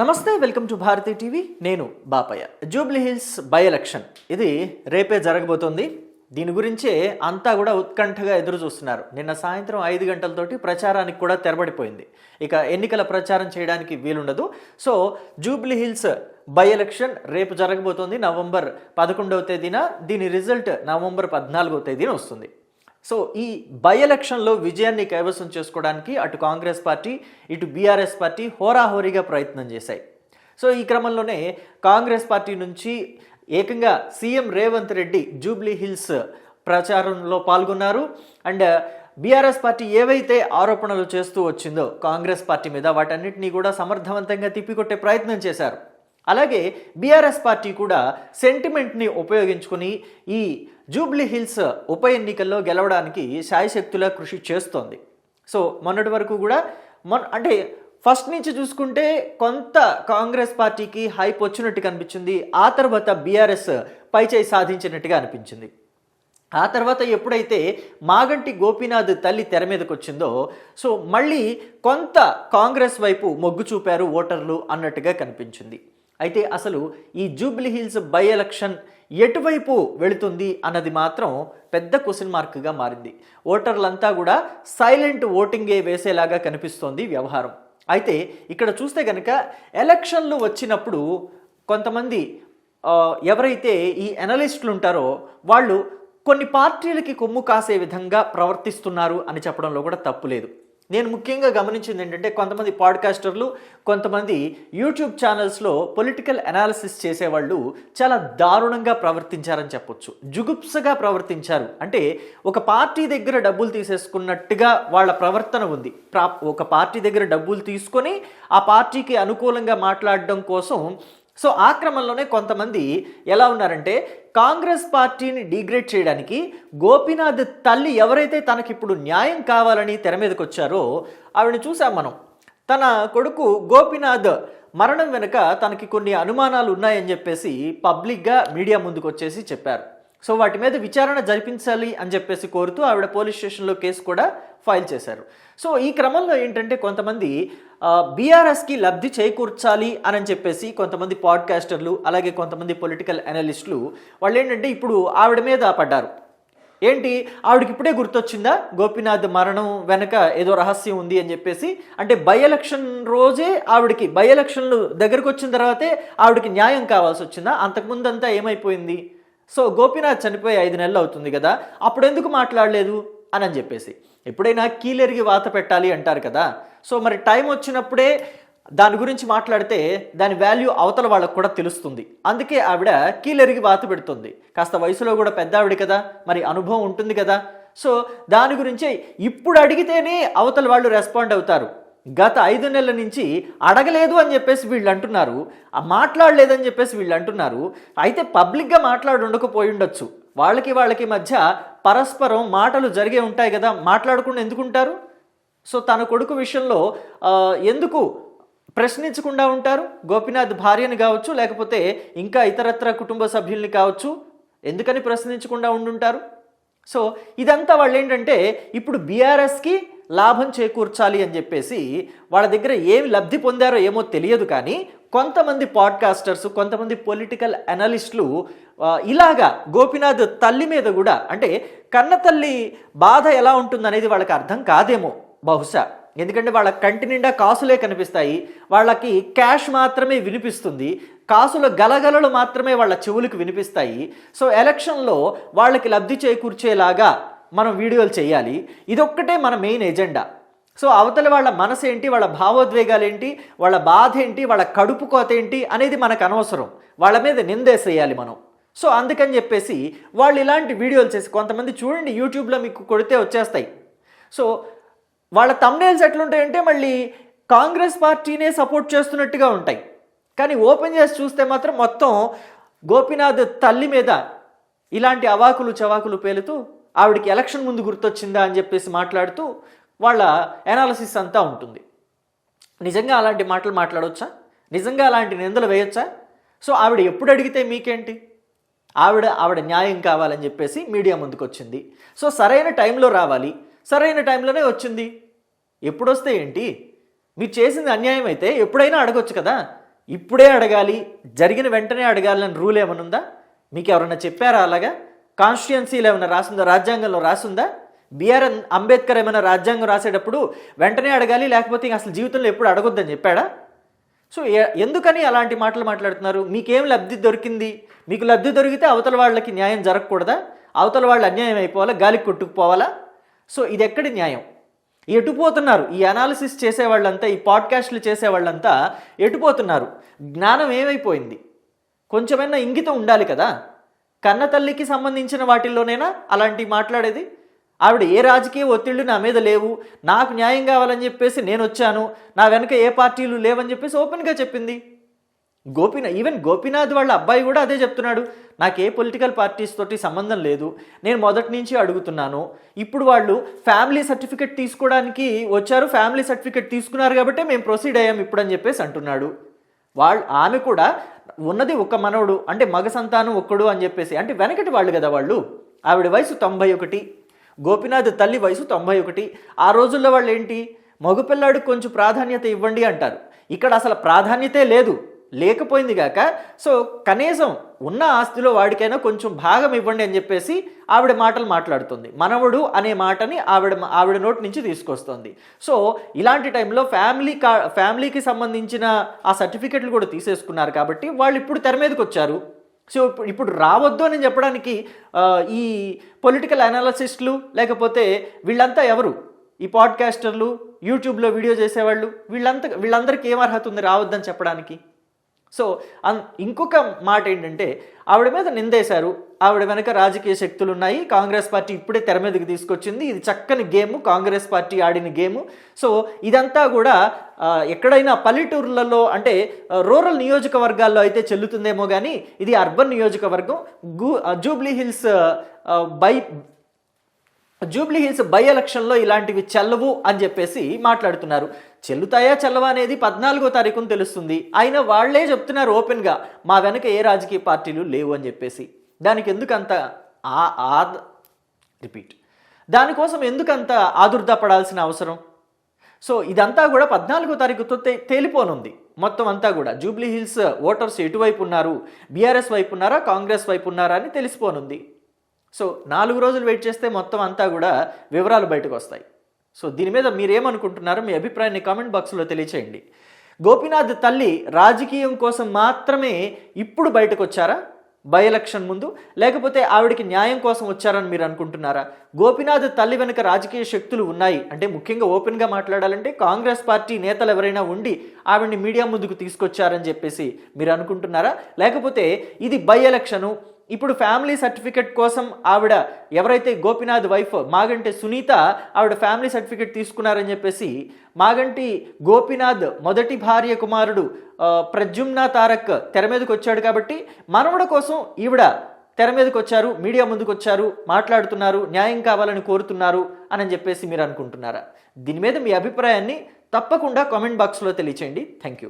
నమస్తే welcome to Bharathi TV. నేను Bapayya. Jubilee Hills by election. ఇది రేపే జరగబోతోంది. దీని గురించే అంతా కూడా ఉత్కంఠగా ఎదురు చూస్తున్నారు. నిన్న సాయంత్రం ఐదు గంటలతోటి ప్రచారానికి కూడా తెరబడిపోయింది. ఇక ఎన్నికల ప్రచారం చేయడానికి వీలుండదు. So Jubilee Hills by election రేపు జరగబోతోంది. నవంబర్ పదకొండవ తేదీన దీని రిజల్ట్ నవంబర్ పద్నాలుగో తేదీన వస్తుంది. సో ఈ బై ఎలక్షన్లో విజయాన్ని కైవసం చేసుకోవడానికి అటు కాంగ్రెస్ పార్టీ ఇటు బీఆర్ఎస్ పార్టీ హోరాహోరీగా ప్రయత్నం చేశాయి. సో ఈ క్రమంలోనే కాంగ్రెస్ పార్టీ నుంచి ఏకంగా సీఎం రేవంత్ రెడ్డి జూబ్లీ హిల్స్ ప్రచారంలో పాల్గొన్నారు. అండ్ బీఆర్ఎస్ పార్టీ ఏవైతే ఆరోపణలు చేస్తూ వచ్చిందో కాంగ్రెస్ పార్టీ మీద వాటన్నిటినీ కూడా సమర్థవంతంగా తిప్పికొట్టే ప్రయత్నం చేశారు. అలాగే బీఆర్ఎస్ పార్టీ కూడా సెంటిమెంట్ని ఉపయోగించుకుని ఈ జూబ్లీ హిల్స్ ఉప ఎన్నికల్లో గెలవడానికి శాయశక్తులా కృషి చేస్తోంది. సో మొన్నటి వరకు కూడా మొన్ అంటే ఫస్ట్ నుంచి చూసుకుంటే కొంత కాంగ్రెస్ పార్టీకి హైప్ వచ్చినట్టు కనిపించింది. ఆ తర్వాత బీఆర్ఎస్ పైచేయి సాధించినట్టుగా అనిపించింది. ఆ తర్వాత ఎప్పుడైతే మాగంటి గోపీనాథ్ తల్లి తెర మీదకి వచ్చిందో సో మళ్ళీ కొంత కాంగ్రెస్ వైపు మొగ్గు చూపారు ఓటర్లు అన్నట్టుగా కనిపించింది. అయితే అసలు ఈ జూబ్లీ హిల్స్ బై ఎలక్షన్ ఎటువైపు వెళుతుంది అన్నది మాత్రం పెద్ద క్వశ్చన్ మార్క్గా మారింది. ఓటర్లంతా కూడా సైలెంట్ ఓటింగే వేసేలాగా కనిపిస్తోంది వ్యవహారం. అయితే ఇక్కడ చూస్తే కనుక ఎలక్షన్లు వచ్చినప్పుడు కొంతమంది ఎవరైతే ఈ అనలిస్టులు ఉంటారో వాళ్ళు కొన్ని పార్టీలకి కొమ్ము కాసే విధంగా ప్రవర్తిస్తున్నారు అని చెప్పడంలో కూడా తప్పు లేదు. నేను ముఖ్యంగా గమనించింది ఏంటంటే కొంతమంది పాడ్కాస్టర్లు కొంతమంది యూట్యూబ్ ఛానల్స్లో పొలిటికల్ అనాలిసిస్ చేసేవాళ్ళు చాలా దారుణంగా ప్రవర్తించారని చెప్పొచ్చు. జుగుప్సగా ప్రవర్తించారు. అంటే ఒక పార్టీ దగ్గర డబ్బులు తీసేసుకున్నట్టుగా వాళ్ళ ప్రవర్తన ఉంది. ప్రా ఒక పార్టీ దగ్గర డబ్బులు తీసుకొని ఆ పార్టీకి అనుకూలంగా మాట్లాడడం కోసం సో ఆ క్రమంలోనే కొంతమంది ఎలా ఉన్నారంటే కాంగ్రెస్ పార్టీని డిగ్రేడ్ చేయడానికి గోపీనాథ్ తల్లి ఎవరైతే తనకిప్పుడు న్యాయం కావాలని తెర మీదకి వచ్చారో ఆవిడని చూసాం మనం. తన కొడుకు గోపీనాథ్ మరణం వెనుక తనకి కొన్ని అనుమానాలు ఉన్నాయని చెప్పేసి పబ్లిక్గా మీడియా ముందుకు వచ్చేసి చెప్పారు. సో వాటి మీద విచారణ జరిపించాలి అని చెప్పేసి కోరుతూ ఆవిడ పోలీస్ స్టేషన్లో కేసు కూడా ఫైల్ చేశారు. సో ఈ క్రమంలో ఏంటంటే కొంతమంది బీఆర్ఎస్కి లబ్ధి చేకూర్చాలి అని చెప్పేసి కొంతమంది పాడ్కాస్టర్లు అలాగే కొంతమంది పొలిటికల్ అనలిస్టులు వాళ్ళు ఏంటంటే ఇప్పుడు ఆవిడ మీద పడ్డారు. ఏంటి? ఆవిడకి ఇప్పుడే గుర్తొచ్చిందా? గోపీనాథ్ మరణం వెనక ఏదో రహస్యం ఉంది అని చెప్పేసి? అంటే బై ఎలక్షన్ రోజే ఆవిడకి బై ఎలక్షన్లు దగ్గరకు వచ్చిన తర్వాతే ఆవిడకి న్యాయం కావాల్సి వచ్చిందా అంతకుముందంతా ఏమైపోయింది? సో గోపీనాథ్ చనిపోయి ఐదు నెలలు అవుతుంది కదా అప్పుడు ఎందుకు మాట్లాడలేదు? అని అని చెప్పేసి. ఎప్పుడైనా కీలెరిగి వాత పెట్టాలి అంటారు కదా. సో మరి టైం వచ్చినప్పుడే దాని గురించి మాట్లాడితే దాని వాల్యూ అవతల వాళ్ళకు కూడా తెలుస్తుంది. అందుకే ఆవిడ కీలెరిగి వాత పెడుతుంది. కాస్త వయసులో కూడా పెద్ద ఆవిడ కదా మరి అనుభవం ఉంటుంది కదా. సో దాని గురించే ఇప్పుడు అడిగితేనే అవతల వాళ్ళు రెస్పాండ్ అవుతారు. గత ఐదు నెలల నుంచి అడగలేదు అని చెప్పేసి వీళ్ళు అంటున్నారు. మాట్లాడలేదని చెప్పేసి వీళ్ళు అంటున్నారు. అయితే పబ్లిక్గా మాట్లాడి ఉండకపోయి ఉండొచ్చు. వాళ్ళకి వాళ్ళకి మధ్య పరస్పరం మాటలు జరిగే ఉంటాయి కదా మాట్లాడకుండా ఎందుకుంటారు? సో తన కొడుకు విషయంలో ఎందుకు ప్రశ్నించకుండా ఉంటారు? గోపినాథ్ భార్యని కావచ్చు లేకపోతే ఇంకా ఇతరత్ర కుటుంబ సభ్యుల్ని కావచ్చు ఎందుకని ప్రశ్నించకుండా ఉండుంటారు? సో ఇదంతా వాళ్ళు ఏంటంటే ఇప్పుడు బీఆర్ఎస్కి లాభం చేకూర్చాలి అని చెప్పేసి వాళ్ళ దగ్గర ఏమి లబ్ధి పొందారో ఏమో తెలియదు కానీ కొంతమంది పాడ్కాస్టర్స్ కొంతమంది పొలిటికల్ అనలిస్టులు ఇలాగా గోపినాథ్ తల్లి మీద కూడా అంటే కన్న తల్లి బాధ ఎలా ఉంటుందనేది వాళ్ళకి అర్థం కాదేమో బహుశా. ఎందుకంటే వాళ్ళ కంటి నిండా కాసులే కనిపిస్తాయి వాళ్ళకి క్యాష్ మాత్రమే వినిపిస్తుంది కాసుల గలగలలు మాత్రమే వాళ్ళ చెవులకు వినిపిస్తాయి. సో ఎలక్షన్లో వాళ్ళకి లబ్ధి చేకూర్చేలాగా మనం వీడియోలు చేయాలి. ఇదొక్కటే మన మెయిన్ ఎజెండా. సో అవతల వాళ్ళ మనసు ఏంటి వాళ్ళ భావోద్వేగాలు ఏంటి వాళ్ళ బాధ ఏంటి వాళ్ళ కడుపు కోత ఏంటి అనేది మనకు అనవసరం. వాళ్ళ మీద నిందేసేయాలి మనం. సో అందుకని చెప్పేసి వాళ్ళు ఇలాంటి వీడియోలు చేసి కొంతమంది చూడండి యూట్యూబ్లో మీకు కొడితే వచ్చేస్తాయి. సో వాళ్ళ తమ్నేల్స్ ఎట్లుంటాయంటే మళ్ళీ కాంగ్రెస్ పార్టీనే సపోర్ట్ చేస్తున్నట్టుగా ఉంటాయి. కానీ ఓపెన్ చేసి చూస్తే మాత్రం మొత్తం గోపీనాథ్ తల్లి మీద ఇలాంటి అవాకులు చవాకులు పేలుతూ ఆవిడకి ఎలక్షన్ ముందు గుర్తొచ్చిందా అని చెప్పేసి మాట్లాడుతూ వాళ్ళ ఎనాలసిస్ అంతా ఉంటుంది. నిజంగా అలాంటి మాటలు మాట్లాడవచ్చా నిజంగా అలాంటి నిందలు వేయొచ్చా? సో ఆవిడ ఎప్పుడు అడిగితే మీకేంటి? ఆవిడ ఆవిడ న్యాయం కావాలని చెప్పేసి మీడియా ముందుకు వచ్చింది సో సరైన టైంలో రావాలి. సరైన టైంలోనే వచ్చింది. ఎప్పుడు వస్తే ఏంటి? మీరు చేసింది అన్యాయం అయితే ఎప్పుడైనా అడగొచ్చు కదా? ఇప్పుడే అడగాలి. జరిగిన వెంటనే అడగాలని రూల్ ఏమైనా ఉందా మీకు ఎవరైనా చెప్పారా అలాగా? కాన్స్టిట్యున్సీలో ఏమైనా రాసిందా రాజ్యాంగంలో రాసిందా? బిఆర్ అంబేద్కర్ ఏమైనా రాజ్యాంగం రాసేటప్పుడు వెంటనే అడగాలి లేకపోతే అసలు జీవితంలో ఎప్పుడు అడగొద్దని చెప్పాడా? సో ఎందుకని అలాంటి మాటలు మాట్లాడుతున్నారు? మీకేం లబ్ధి దొరికింది? మీకు లబ్ధి దొరికితే అవతల వాళ్ళకి న్యాయం జరగకూడదా? అవతల వాళ్ళు అన్యాయం అయిపోవాలా? గాలికి కొట్టుకుపోవాలా? సో ఇది ఎక్కడి న్యాయం ఎటుపోతున్నారు ఈ అనాలిసిస్ చేసేవాళ్ళంతా ఈ పాడ్కాస్ట్లు చేసేవాళ్ళంతా ఎటుపోతున్నారు జ్ఞానం ఏమైపోయింది? కొంచెమైనా ఇంగితం ఉండాలి కదా? కన్న తల్లికి సంబంధించిన వాటిల్లోనైనా అలాంటివి మాట్లాడేది? ఆవిడ ఏ రాజకీయ ఒత్తిళ్ళు నా మీద లేవు నాకు న్యాయం కావాలని చెప్పేసి నేను వచ్చాను నా వెనక ఏ పార్టీలు లేవని చెప్పేసి ఓపెన్గా చెప్పింది. గోపినాథ్ ఈవెన్ గోపీనాథ్ వాళ్ళ అబ్బాయి కూడా అదే చెప్తున్నాడు నాకు ఏ పొలిటికల్ పార్టీస్ తోటి సంబంధం లేదు నేను మొదటి నుంచి అడుగుతున్నాను. ఇప్పుడు వాళ్ళు ఫ్యామిలీ సర్టిఫికెట్ తీసుకోవడానికి వచ్చారు ఫ్యామిలీ సర్టిఫికెట్ తీసుకున్నారు కాబట్టి మేము ప్రొసీడ్ అయ్యాం ఇప్పుడు అని చెప్పేసి అంటున్నాడు. వాళ్ళు ఆమె కూడా ఉన్నది ఒక మనవడు అంటే మగ సంతానం ఒక్కడు అని చెప్పేసి అంటే వెనకటి వాళ్ళు కదా వాళ్ళు ఆవిడ వయసు తొంభై ఒకటి. గోపినాథ్ తల్లి వయసు తొంభై ఒకటి ఆ రోజుల్లో వాళ్ళు ఏంటి మగపిల్లాడికి కొంచెం ప్రాధాన్యత ఇవ్వండి అంటారు. ఇక్కడ అసలు ప్రాధాన్యతే లేదు. లేకపోయింది కాక సో కనీసం ఉన్న ఆస్తిలో వాడికైనా కొంచెం భాగం ఇవ్వండి అని చెప్పేసి ఆవిడ మాటలు మాట్లాడుతుంది. మనవడు అనే మాటని ఆవిడ ఆవిడ నోటి నుంచి తీసుకొస్తుంది. సో ఇలాంటి టైంలో ఫ్యామిలీ కా ఫ్యామిలీకి సంబంధించిన ఆ సర్టిఫికెట్లు కూడా తీసేసుకున్నారు కాబట్టి వాళ్ళు ఇప్పుడు తెర మీదకి వచ్చారు. సో ఇప్పుడు ఇప్పుడు రావద్దు అని చెప్పడానికి ఈ పొలిటికల్ అనాలసిస్టులు లేకపోతే వీళ్ళంతా ఎవరు? ఈ పాడ్కాస్టర్లు యూట్యూబ్లో వీడియో చేసేవాళ్ళు వీళ్ళంతా వీళ్ళందరికీ ఏం అర్హత ఉంది రావద్దని చెప్పడానికి? సో అన్- ఇంకొక మాట ఏంటంటే ఆవిడ మీద నిందేశారు. ఆవిడ వెనక రాజకీయ శక్తులు ఉన్నాయి కాంగ్రెస్ పార్టీ ఇప్పుడే తెర మీదకి తీసుకొచ్చింది. ఇది చక్కని గేమ్. కాంగ్రెస్ పార్టీ ఆడిన గేమ్. సో ఇదంతా కూడా ఎక్కడైనా పల్లెటూర్లలో అంటే రూరల్ నియోజకవర్గాల్లో అయితే చెల్లుతుందేమో కానీ ఇది అర్బన్ నియోజకవర్గం. గు జూబ్లీ హిల్స్ బై జూబ్లీ హిల్స్ బై ఎలక్షన్లో ఇలాంటివి చెల్లవు అని చెప్పేసి మాట్లాడుతున్నారు. చెల్లుతాయా చెల్లవా అనేది పద్నాలుగో తారీఖున తెలుస్తుంది. అయినా వాళ్ళే చెప్తున్నారు ఓపెన్గా మా వెనక ఏ రాజకీయ పార్టీలు లేవు అని చెప్పేసి. దానికి ఎందుకంత ఆ ఆ రిపీట్. దానికోసం ఎందుకంత ఆదుర్దా పడాల్సిన అవసరం? సో ఇదంతా కూడా పద్నాలుగో తారీఖుతో తే- తేలిపోనుంది. మొత్తం అంతా కూడా. జూబ్లీ హిల్స్ ఓటర్స్ ఎటువైపు ఉన్నారు? బీఆర్ఎస్ వైపు ఉన్నారా? కాంగ్రెస్ వైపు ఉన్నారా అని తెలిసిపోనుంది. సో నాలుగు రోజులు వెయిట్ చేస్తే మొత్తం అంతా కూడా వివరాలు బయటకు వస్తాయి. సో దీని మీద మీరేమనుకుంటున్నారో మీ అభిప్రాయాన్ని కామెంట్ బాక్స్లో తెలియచేయండి. గోపీనాథ్ తల్లి రాజకీయం కోసం మాత్రమే ఇప్పుడు బయటకు వచ్చారా? బై ఎలక్షన్ ముందు? లేకపోతే ఆవిడకి న్యాయం కోసం వచ్చారని మీరు అనుకుంటున్నారా? గోపీనాథ్ తల్లి వెనుక రాజకీయ శక్తులు ఉన్నాయి. అంటే ముఖ్యంగా ఓపెన్గా మాట్లాడాలంటే కాంగ్రెస్ పార్టీ నేతలు ఎవరైనా ఉండి ఆవిడని మీడియా ముందుకు తీసుకొచ్చారని చెప్పేసి మీరు అనుకుంటున్నారా? లేకపోతే ఇది బై ఎలక్షను ఇప్పుడు ఫ్యామిలీ సర్టిఫికెట్ కోసం ఆవిడ ఎవరైతే గోపినాథ్ వైఫ్ మాగంటి సునీత ఆవిడ ఫ్యామిలీ సర్టిఫికెట్ తీసుకున్నారని చెప్పేసి మాగంటి గోపినాథ్ మొదటి భార్య కుమారుడు ప్రజుమ్న తారక్ తెర మీదకి వచ్చాడు కాబట్టి మనవడ కోసం ఈవిడ తెర మీదకి వచ్చారు మీడియా ముందుకు వచ్చారు మాట్లాడుతున్నారు న్యాయం కావాలని కోరుతున్నారు అని చెప్పేసి మీరు అనుకుంటున్నారా? దీని మీద మీ అభిప్రాయాన్ని తప్పకుండా కామెంట్ బాక్స్లో తెలియచేయండి. Thank you.